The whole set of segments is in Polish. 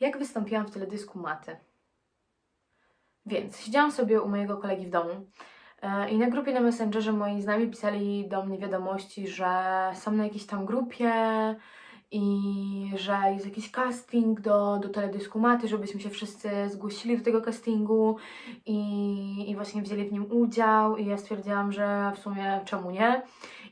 jak wystąpiłam w teledysku Maty. Więc siedziałam sobie u mojego kolegi w domu e, i na grupie na Messengerze moi znajomi pisali do mnie wiadomości, że są na jakiejś tam grupie i że jest jakiś casting do, do teledysku Maty, żebyśmy się wszyscy zgłosili do tego castingu i, i właśnie wzięli w nim udział i ja stwierdziłam, że w sumie czemu nie.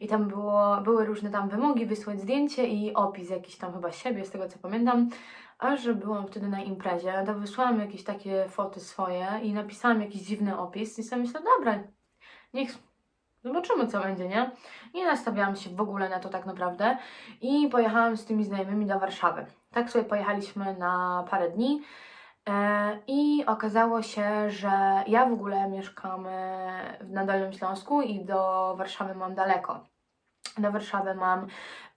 I tam było, były różne tam wymogi, wysłać zdjęcie i opis jakiś tam chyba siebie, z tego co pamiętam. A że byłam wtedy na imprezie, to wysłałam jakieś takie foty swoje i napisałam jakiś dziwny opis i sobie myślę, dobra, niech zobaczymy co będzie, nie? Nie nastawiałam się w ogóle na to tak naprawdę i pojechałam z tymi znajomymi do Warszawy. Tak sobie pojechaliśmy na parę dni e, i okazało się, że ja w ogóle mieszkam e, na Dolnym Śląsku i do Warszawy mam daleko. Do Warszawy mam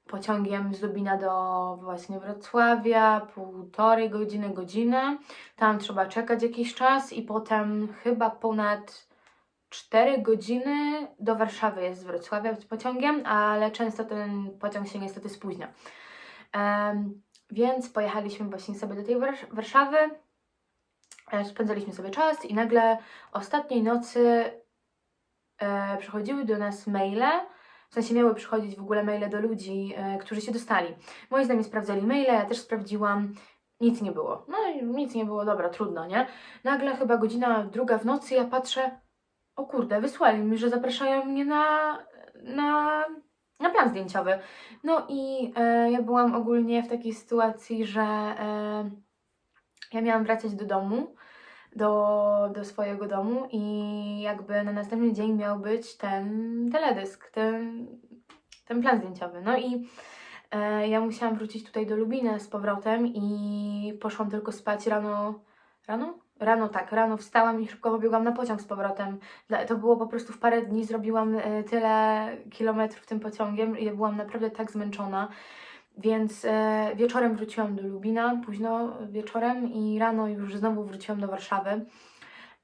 pociągiem z Lubina do właśnie Wrocławia, półtorej godziny, godzinę. Tam trzeba czekać jakiś czas i potem chyba ponad 4 godziny do Warszawy jest z Wrocławia z pociągiem, ale często ten pociąg się niestety spóźnia. Em, więc pojechaliśmy właśnie sobie do tej Warsz- Warszawy, e, spędzaliśmy sobie czas i nagle ostatniej nocy e, przychodziły do nas maile, w sensie miały przychodzić w ogóle maile do ludzi, e, którzy się dostali. Moi znajomi sprawdzali maile, ja też sprawdziłam, nic nie było. No i nic nie było, dobra, trudno, nie? Nagle chyba godzina druga w nocy, ja patrzę, o kurde, wysłali mi, że zapraszają mnie na, na, na plan zdjęciowy. No i e, ja byłam ogólnie w takiej sytuacji, że e, ja miałam wracać do domu, do, do swojego domu i jakby na następny dzień miał być ten teledysk, ten, ten plan zdjęciowy. No i e, ja musiałam wrócić tutaj do Lubina z powrotem i poszłam tylko spać rano. Rano? Rano tak, rano wstałam i szybko pobiegłam na pociąg z powrotem. To było po prostu w parę dni, zrobiłam e, tyle kilometrów tym pociągiem i byłam naprawdę tak zmęczona. Więc e, wieczorem wróciłam do Lubina, późno wieczorem i rano już znowu wróciłam do Warszawy.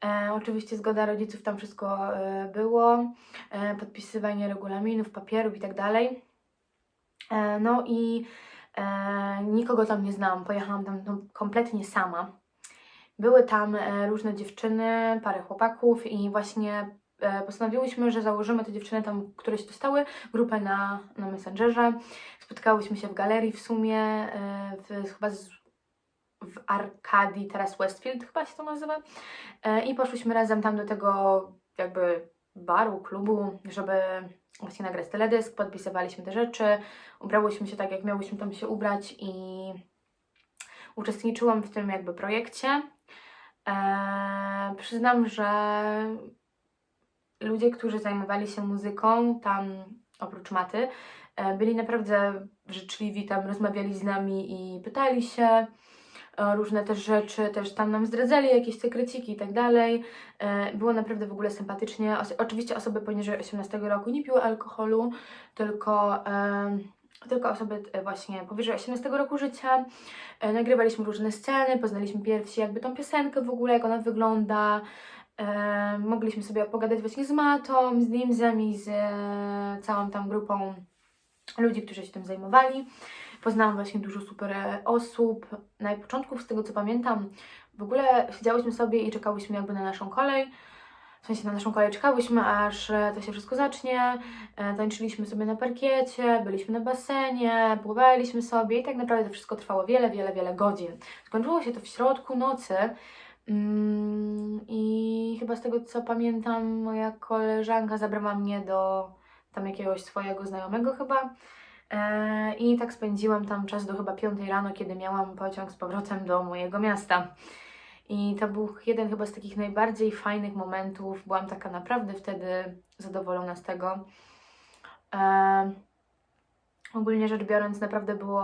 E, oczywiście zgoda rodziców, tam wszystko e, było, e, podpisywanie regulaminów, papierów i tak dalej. E, no i e, nikogo tam nie znałam, pojechałam tam no, kompletnie sama. Były tam e, różne dziewczyny, parę chłopaków i właśnie postanowiłyśmy, że założymy te dziewczyny tam, które się dostały, grupę na, na Messengerze. Spotkałyśmy się w galerii w sumie, e, w, chyba z, w Arkadii, teraz Westfield chyba się to nazywa. E, I poszłyśmy razem tam do tego jakby baru, klubu, żeby właśnie nagrać teledysk, podpisywaliśmy te rzeczy, ubrałyśmy się tak, jak miałyśmy tam się ubrać i uczestniczyłam w tym jakby projekcie. Eee, przyznam, że ludzie, którzy zajmowali się muzyką tam oprócz maty, e, byli naprawdę życzliwi, tam rozmawiali z nami i pytali się różne też rzeczy, też tam nam zdradzali jakieś sekreciki i tak dalej. E, Było naprawdę w ogóle sympatycznie. Oczywiście osoby poniżej 18 roku nie piły alkoholu, tylko, em, tylko osoby e, właśnie powyżej 18 roku życia. E, Nagrywaliśmy różne sceny, poznaliśmy pierwsi jakby tą piosenkę w ogóle, jak ona wygląda. E, mogliśmy sobie pogadać właśnie z Matą, z Nimzem i z e, całą tam grupą ludzi, którzy się tym zajmowali. Poznałam właśnie dużo super osób. Na początku, z tego co pamiętam, w ogóle siedziałyśmy sobie i czekałyśmy jakby na naszą kolej. W sensie na naszą kolej czekałyśmy, aż e, to się wszystko zacznie. E, Tańczyliśmy sobie na parkiecie, byliśmy na basenie, pływaliśmy sobie i tak naprawdę to wszystko trwało wiele, wiele, wiele godzin. Skończyło się to w środku nocy. Mm, I chyba z tego co pamiętam, moja koleżanka zabrała mnie do tam jakiegoś swojego znajomego chyba. E, I tak spędziłam tam czas do chyba 5 rano, kiedy miałam pociąg z powrotem do mojego miasta. I to był jeden chyba z takich najbardziej fajnych momentów. Byłam taka naprawdę wtedy zadowolona z tego. E, ogólnie rzecz biorąc, naprawdę było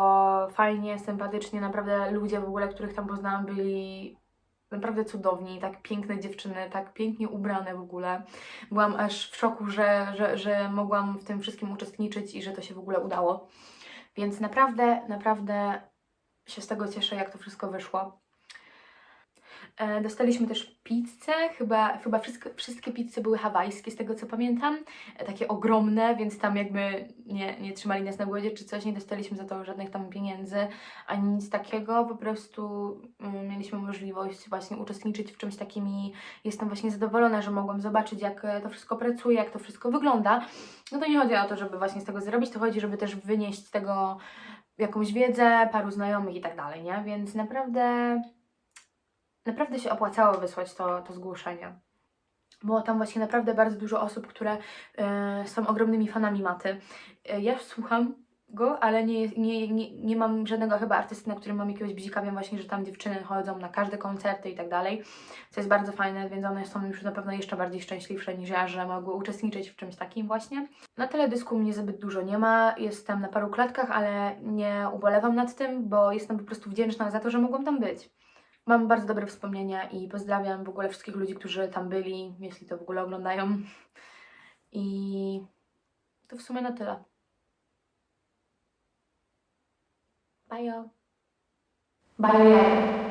fajnie, sympatycznie. Naprawdę ludzie w ogóle, których tam poznałam, byli naprawdę cudowni, tak piękne dziewczyny, tak pięknie ubrane w ogóle. Byłam aż w szoku, że, że, że mogłam w tym wszystkim uczestniczyć i że to się w ogóle udało. Więc naprawdę, naprawdę się z tego cieszę, jak to wszystko wyszło. E, dostaliśmy też pizzę, chyba, chyba wszystkie, wszystkie pizze były hawajskie, z tego co pamiętam, e, takie ogromne, więc tam jakby nie, nie trzymali nas na głodzie czy coś, nie dostaliśmy za to żadnych tam pieniędzy, ani nic takiego, po prostu mm, mieliśmy możliwość właśnie uczestniczyć w czymś takim i jestem właśnie zadowolona, że mogłam zobaczyć jak e, to wszystko pracuje, jak to wszystko wygląda. No to nie chodzi o to, żeby właśnie z tego zrobić, to chodzi, żeby też wynieść z tego jakąś wiedzę, paru znajomych i tak dalej, nie? Więc naprawdę, naprawdę się opłacało wysłać to, to zgłoszenie. Było tam właśnie naprawdę bardzo dużo osób, które e, są ogromnymi fanami maty. E, ja słucham go, ale nie, nie, nie, nie mam żadnego chyba artysty, na którym mam jakiegoś bzika. Wiem właśnie, że tam dziewczyny chodzą na każde koncerty i tak dalej, co jest bardzo fajne, więc one są już na pewno jeszcze bardziej szczęśliwsze niż ja, że mogły uczestniczyć w czymś takim właśnie. Na teledysku mnie zbyt dużo nie ma, jestem na paru klatkach, ale nie ubolewam nad tym, bo jestem po prostu wdzięczna za to, że mogłam tam być. Mam bardzo dobre wspomnienia i pozdrawiam w ogóle wszystkich ludzi, którzy tam byli, jeśli to w ogóle oglądają. I to w sumie na tyle. Bye. Bye.